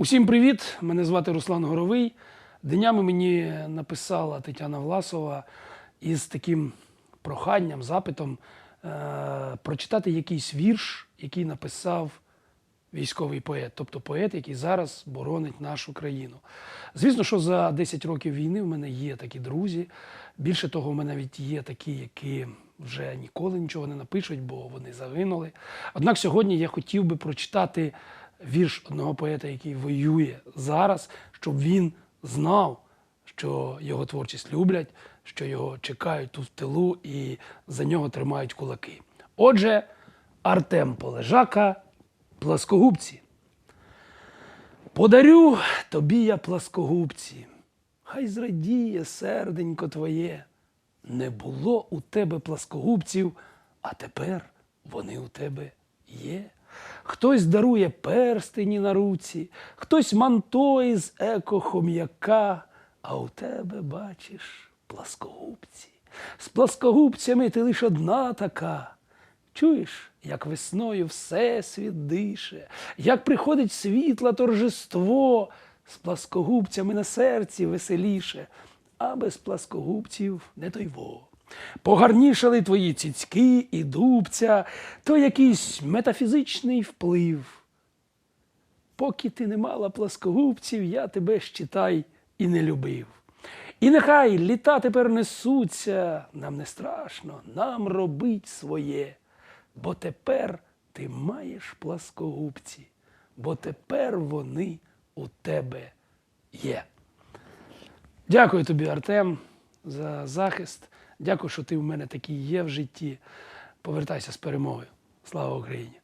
Усім привіт! Мене звати Руслан Горовий. Днями мені написала Тетяна Власова із таким проханням, запитом е- прочитати якийсь вірш, який написав військовий поет, тобто поет, який зараз боронить нашу країну. Звісно, що за 10 років війни в мене є такі друзі. Більше того, в мене навіть є такі, які вже ніколи нічого не напишуть, бо вони загинули. Однак сьогодні я хотів би прочитати вірш одного поета, який воює зараз, щоб він знав, що його творчість люблять, що його чекають тут в тилу і за нього тримають кулаки. Отже, Артем Полежака, пласкогубці. Подарю тобі я пласкогубці, хай зрадіє серденько твоє. Не було у тебе пласкогубців, а тепер вони у тебе є. Хтось дарує перстені на руці, хтось манто із еко-хом'яка, а у тебе, бачиш, пласкогубці. З пласкогубцями ти лиш одна така. Чуєш, як весною всесвіт дише, як приходить світло торжество, з пласкогубцями на серці веселіше, а без пласкогубців не тойво. Погарнішали твої цицьки і дубця, то якийсь метафізичний вплив. Поки ти не мала пласкогубців, я тебе щитай і не любив. І нехай літа тепер несуться, нам не страшно, нам робить своє. Бо тепер ти маєш пласкогубці, бо тепер вони у тебе є. Дякую тобі, Артем, за захист. Дякую, що ти в мене такий є в житті. Повертайся з перемогою. Слава Україні!